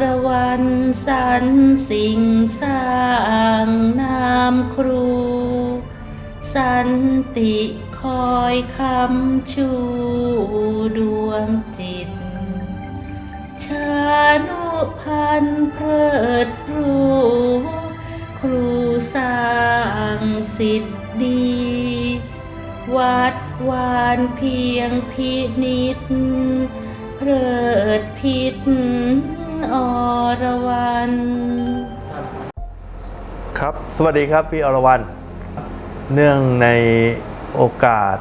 อรวรรณสรรสิ่งสร้างนามครู สันติคอยคำชูดวงจิต ชานุพันธ์เพลิดเพรูครูสร้างสิทธิดี วัดวานเพียงพินิษเพลิดพิษ รวรรณครับ สวัสดีครับพี่อรวรรณเนื่องในโอกาส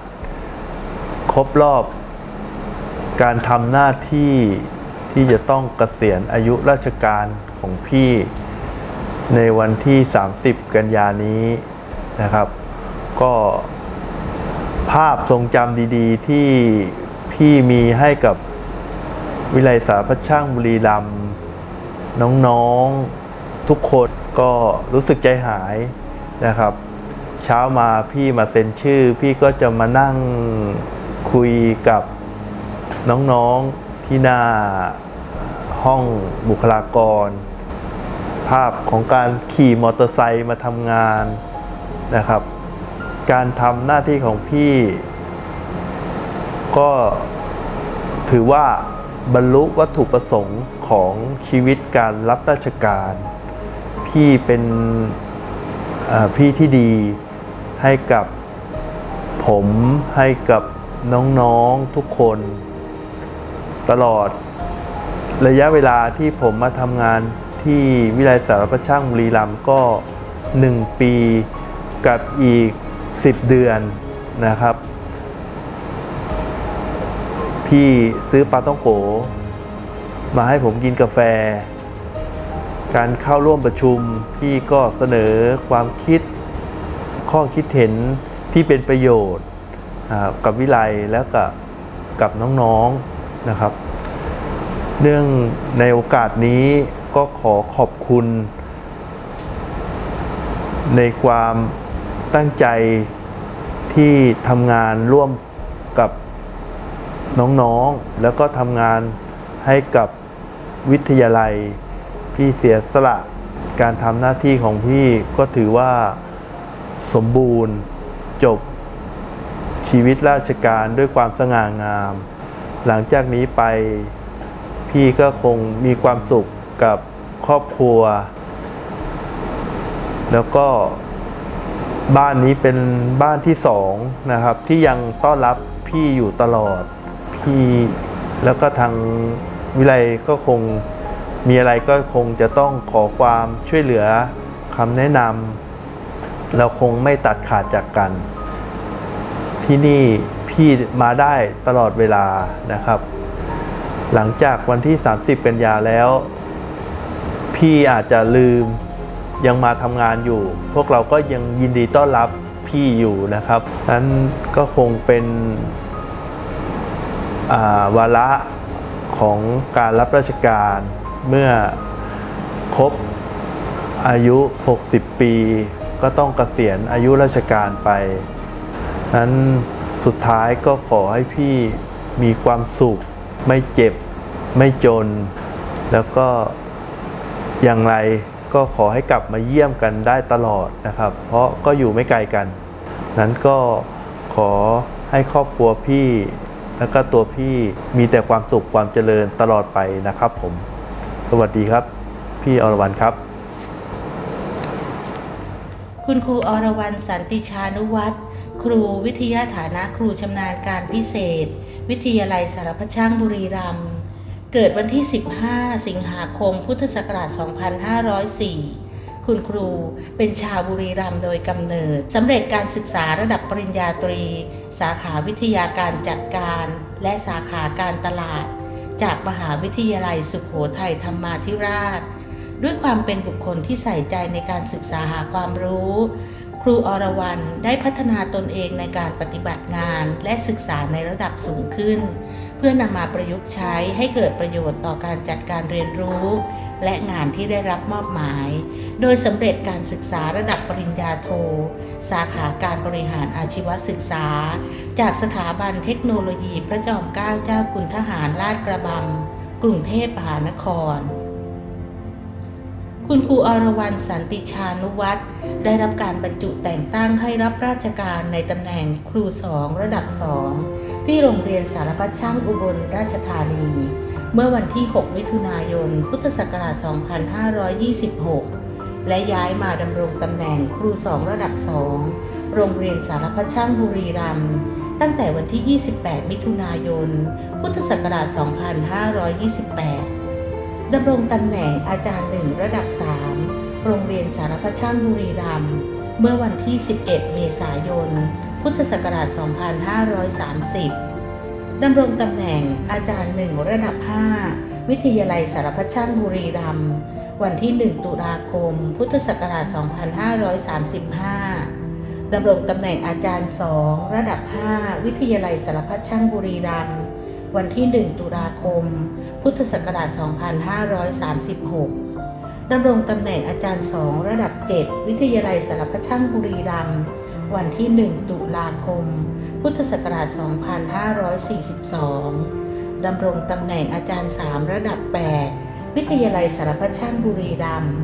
ครบรอบ การทำหน้าที่ที่จะต้องเกษียณอายุราชการของพี่ในวันที่ 30 กันยานี้นะครับ ก็ภาพทรงจำดี ๆ ที่พี่มีให้กับวิไลสาพัดช่างบุรีรัมย์ น้องๆทุกคนก็รู้สึกใจหายนะครับ เช้ามาพี่มาเซ็นชื่อ พี่ก็จะมานั่งคุยกับน้องๆที่หน้าห้องบุคลากร ภาพของการขี่มอเตอร์ไซค์มาทำงานนะครับ การทำหน้าที่ของพี่ ก็ถือว่า บรรลุวัตถุประสงค์ของชีวิตการรับราชการ พี่เป็นพี่ที่ดีให้กับผมให้กับน้องๆทุกคน ตลอดระยะเวลาที่ผมมาทำงานที่วิทยาลัยสารพัดช่างบุรีรัมย์ก็ 1 ปีกับอีก 10 เดือนนะครับ พี่ซื้อปลาต้องโก มาให้ผมกินกาแฟ การเข้าร่วมประชุม พี่ก็เสนอความคิดข้อคิดเห็นที่เป็นประโยชน์กับวิไลแล้วกับกับน้องๆนะครับ เนื่องในโอกาสนี้ก็ขอขอบคุณ ในความตั้งใจที่ทำงานร่วมกับ น้องๆ แล้วก็ทำงานให้กับวิทยาลัย พี่เสียสละการทำหน้าที่ของพี่ก็ถือว่าสมบูรณ์จบชีวิตราชการด้วยความสง่างาม หลังจากนี้ไปพี่ก็คงมีความสุขกับครอบครัว แล้วก็บ้านนี้เป็นบ้านที่สองนะครับ ที่ยังต้อนรับพี่อยู่ตลอด พี่แล้วก็ทางวิไลก็คงมีอะไรก็คงจะต้องขอความช่วยเหลือคำแนะนำเราคงไม่ตัดขาดจากกัน ที่นี่พี่มาได้ตลอดเวลานะครับ หลังจากวันที่ 30 กันยาแล้ว พี่อาจจะลืมยังมาทำงานอยู่ พวกเราก็ยังยินดีต้อนรับพี่อยู่นะครับ นั้นก็คงเป็น วาระของการรับราชการเมื่อครบอายุ 60 ปี ก็ต้องเกษียณอายุราชการไป นั้นสุดท้ายก็ขอให้พี่มีความสุข ไม่เจ็บ ไม่จน แล้วก็อย่างไรก็ขอให้กลับมาเยี่ยมกันได้ตลอดนะครับ เพราะก็อยู่ไม่ไกลกัน นั้นก็ขอให้ครอบครัวพี่ แล้วก็ตัวพี่มีแต่ความสุขความเจริญตลอดไปนะครับผม สวัสดีครับ พี่อรวรรณครับ คุณครูอรวรรณสันติชานุวัตรครูวิทยาฐานะครูชำนาญการพิเศษ วิทยาลัยสารพัดช่างบุรีรัมย์เกิดวันที่ 15 สิงหาคม พุทธศักราช 2504 คุณครูเป็นชาวบุรีรัมย์โดยกำเนิดสำเร็จการศึกษาระดับปริญญาตรี สาขาวิทยาการจัดการ และสาขาการตลาด จากมหาวิทยาลัยสุขโขทัยธรรมาธิราช ด้วยความเป็นบุคคลที่ใส่ใจในการศึกษาหาความรู้ รูอรวรรณได้พัฒนาตนเองในการปฏิบัติงานและศึกษาในระดับสูงขึ้น เพื่อนำมาประยุกต์ใช้ให้เกิดประโยชน์ต่อการจัดการเรียนรู้ และงานที่ได้รับมอบหมาย โดยสำเร็จการศึกษาระดับปริญญาโท สาขาการบริหารอาชีวศึกษา จากสถาบันเทคโนโลยีพระจอมเกล้าเจ้าคุณทหารลาดกระบัง กรุงเทพมหานคร คุณครูอรวรรณสันติชานุวัฒน์ได้รับการบรรจุแต่งตั้งให้รับราชการในตำแหน่งครูสองระดับสองที่โรงเรียนสารพัดช่างอุบลราชธานี เมื่อวันที่ 6 มิถุนายน พุทธศักราช 2526 และย้ายมาดำรงตำแหน่งครูสองระดับสองโรงเรียนสารพัดช่างบุรีรัมย์ตั้งแต่วันที่ 28 มิถุนายน พุทธศักราช 2528 ดำรงตำแหน่งอาจารย์หนึ่งระดับ 3 โรงเรียนสารพัดช่างบุรีรัมย์เมื่อวันที่ 11 เมษายน พุทธศักราช 2530 ดำรงตำแหน่งอาจารย์หนึ่งระดับ 5 วิทยาลัยสารพัดช่างบุรีรัมย์วันที่ 1 ตุลาคม พุทธศักราช 2535 ดำรงตำแหน่งอาจารย์ 2 ระดับ 5 วิทยาลัยสารพัดช่างบุรีรัมย์ วันที่ 1 ตุลาคม พุทธศักราช 2536 ดำรงตำแหน่งอาจารย์ 2 ระดับ 7 วิทยาลัยสารพัดช่างบุรีรัมย์ วันที่ 1 ตุลาคม พุทธศักราช 2542 ดำรงตำแหน่งอาจารย์ 3 ระดับ 8 วิทยาลัยสารพัดช่างบุรีรัมย์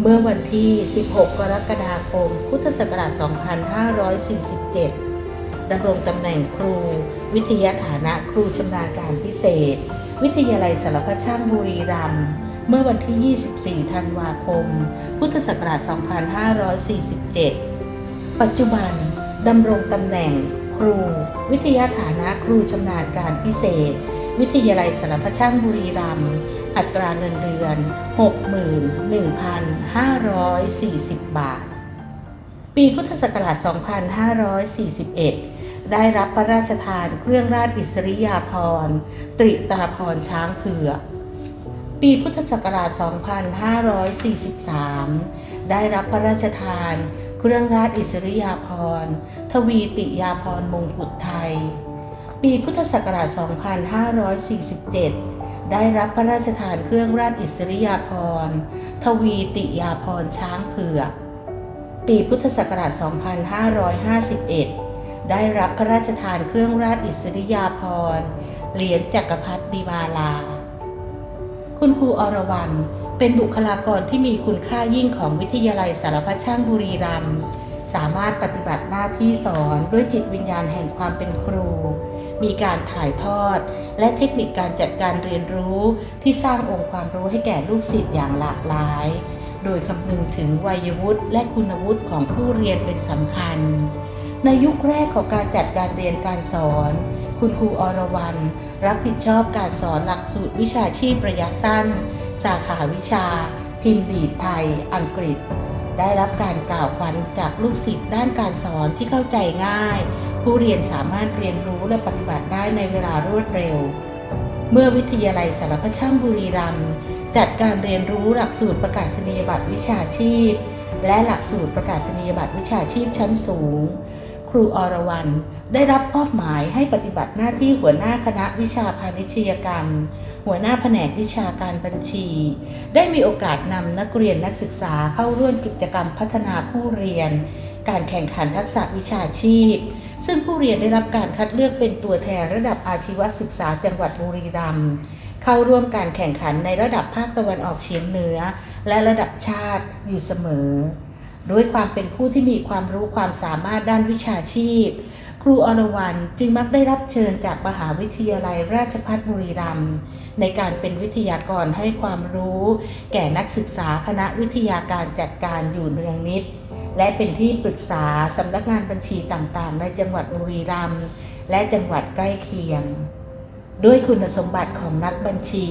เมื่อวันที่ 16 กรกฎาคม พุทธศักราช 2547 ดำรงตำแหน่งครู วิทยาฐานะครูชำนาญการพิเศษ วิทยาลัยสารพัดช่างบุรีรัมย์เมื่อวันที่ 24 ธันวาคม พุทธศักราช 2547 ปัจจุบันดำรงตำแหน่งครู วิทยาฐานะครูชำนาญการพิเศษ วิทยาลัยสารพัดช่างบุรีรัมย์อัตราเงินเดือน 61,540 บาท ปีพุทธศักราช 2541 ได้รับพระราชทานเครื่องราชอิสริยาภรณ์ตริตาภรณ์ช้างเผือกปีพุทธศักราช 2543 ได้รับพระราชทานเครื่องราชอิสริยาภรณ์ทวีติยาภรณ์มงกุฎไทย ปีพุทธศักราช 2547 ได้รับพระราชทานเครื่องราชอิสริยาภรณ์ทวีติยาภรณ์ช้างเผือกปีพุทธศักราช 2551 ได้รับพระราชทานเครื่องราชอิสริยาภรณ์เหรียญจักรพรรดิมาลา คุณครูอรวรรณเป็นบุคลากรที่มีคุณค่ายิ่งของวิทยาลัยสารพัดช่างบุรีรัมย์สามารถปฏิบัติหน้าที่สอนด้วยจิตวิญญาณแห่งความเป็นครู มีการถ่ายทอด และเทคนิคการจัดการเรียนรู้ที่สร้างองค์ความรู้ให้แก่ลูกศิษย์อย่างหลากหลาย โดยคำนึงถึงวัยวุฒิและคุณวุฒิของผู้เรียนเป็นสำคัญ ในยุคแรกของการจัดการเรียนการสอน คุณครูอรวรรณรับผิดชอบการสอนหลักสูตรวิชาชีพระยะสั้น สาขาวิชา พิมพ์ดีดไทย อังกฤษ ได้รับการกล่าวขวัญจากลูกศิษย์ด้านการสอนที่เข้าใจง่าย ผู้เรียนสามารถเรียนรู้และปฏิบัติได้ในเวลารวดเร็ว เมื่อวิทยาลัยสารพัดช่างบุรีรัมย์จัดการเรียนรู้หลักสูตรประกาศนียบัตรวิชาชีพ และหลักสูตรประกาศนียบัตรวิชาชีพชั้นสูง ครูอรวรรณได้รับมอบหมายให้ปฏิบัติหน้าที่หัวหน้าคณะวิชาพาณิชยกรรม หัวหน้าแผนกวิชาการบัญชี ได้มีโอกาสนำนักเรียนนักศึกษาเข้าร่วมกิจกรรมพัฒนาผู้เรียน การแข่งขันทักษะวิชาชีพ ซึ่งผู้เรียนได้รับการคัดเลือกเป็นตัวแทนระดับอาชีวศึกษาจังหวัดบุรีรัมย์เข้าร่วมการแข่งขันในระดับภาคตะวันออกเฉียงเหนือ และระดับชาติอยู่เสมอ ด้วยความเป็นผู้ที่มีความรู้ความสามารถด้านวิชาชีพ ครูอรวรรณจึงมักได้รับเชิญจากมหาวิทยาลัยราชภัฏบุรีรัมย์ในการเป็นวิทยากรให้ความรู้ แก่นักศึกษาคณะวิทยาการจัดการอยู่เนืองนิด และเป็นที่ปรึกษาสำนักงานบัญชีต่างๆ ในจังหวัดบุรีรัมย์และจังหวัดใกล้เคียง ด้วยคุณสมบัติของนักบัญชี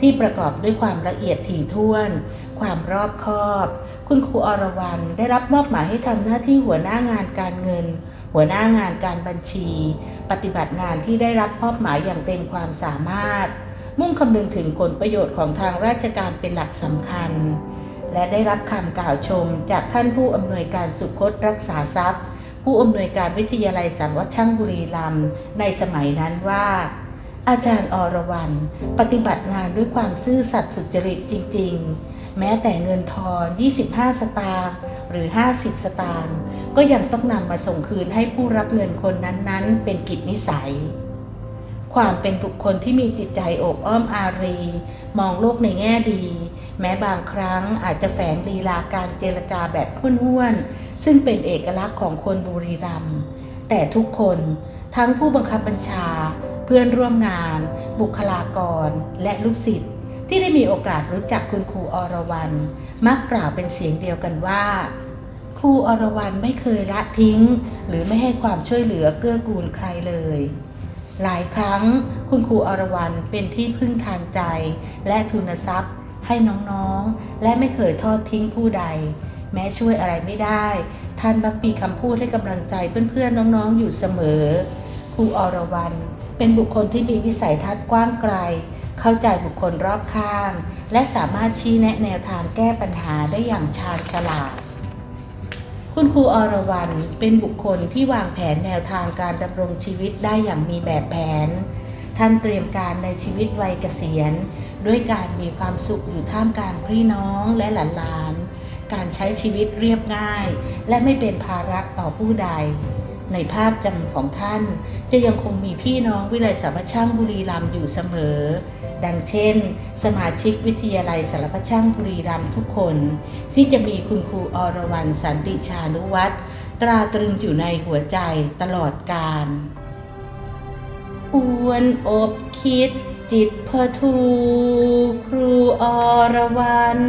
ที่ประกอบด้วยความละเอียดถี่ถ้วน ความรอบคอบ คุณครูอรวรรณได้รับมอบหมายให้ทำหน้าที่หัวหน้างานการเงิน หัวหน้างานการบัญชี ปฏิบัติงานที่ได้รับมอบหมายอย่างเต็มความสามารถ มุ่งคำนึงถึงผลประโยชน์ของทางราชการเป็นหลักสำคัญ และได้รับคำกล่าวชมจากท่านผู้อำนวยการสุพจน์รักษาทรัพย์ ผู้อำนวยการวิทยาลัยสารวัตรช่างบุรีรัมย์ในสมัยนั้นว่า อาจารย์อรวรรณปฏิบัติงานด้วยความซื่อสัตย์สุจริตจริง ๆ แม้แต่เงินทอน 25 สตางค์หรือ 50 สตางค์ก็ยังต้องนำมาส่งคืนให้ผู้รับเงินคนนั้นๆ เป็นกิจนิสัย ความเป็นบุคคลที่มีจิตใจโอบอ้อมอารี มองโลกในแง่ดี แม้บางครั้งอาจจะแฝงลีลาการเจรจาแบบห้วนๆซึ่งเป็นเอกลักษณ์ของคนบุรีรัมย์แต่ทุกคน ทั้งผู้บังคับบัญชา เพื่อนร่วมงาน บุคลากร และลูกศิษย์ที่ได้มีโอกาสรู้จักคุณครูอรวรรณมักกล่าวเป็นเสียงเดียวกันว่า ครูอรวรรณไม่เคยละทิ้ง หรือไม่ให้ความช่วยเหลือเกื้อกูลใครเลย หลายครั้งคุณครูอรวรรณเป็นที่พึ่งทางใจ และทุนทรัพย์ ให้น้องๆ และไม่เคยทอดทิ้งผู้ใด แม้ช่วยอะไรไม่ได้ ท่านมักมีคำพูดให้กำลังใจเพื่อนๆน้องๆอยู่เสมอ ครูอรวรรณเป็นบุคคลที่มีวิสัยทัศน์กว้างไกล เข้าใจบุคคลรอบข้าง และสามารถชี้แนะแนวทางแก้ปัญหาได้อย่างชาญฉลาด คุณครูอรวรรณเป็นบุคคลที่วางแผนแนวทางการดำรงชีวิตได้อย่างมีแบบแผน ท่านเตรียมการในชีวิตวัยเกษียณ ด้วยการมีความสุขอยู่ท่ามกลางพี่น้องและหลานๆการใช้ชีวิตเรียบง่าย และไม่เป็นภาระต่อผู้ใด ในภาพจำของท่าน จะยังคงมีพี่น้องวิไลสารพช่างบุรีรัมย์อยู่เสมอ ดังเช่น สมาชิกวิทยาลัยสารพช่างบุรีรัมย์ทุกคน ที่จะมีคุณครูอรวรรณสันติชานุวัตรตราตรึงอยู่ในหัวใจตลอดกาลอวนอบคิดจิตพทู ครูอรวรรณ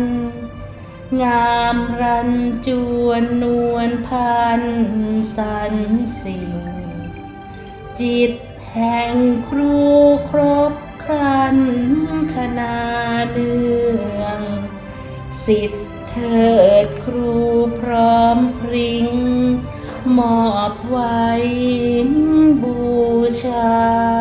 งามรันจวนนวลพันสันสิ่ง จิตแห่งครูครบครันขนาเนือง สิทธิเถิดครูพร้อมพริง้งมอบไว้บูชา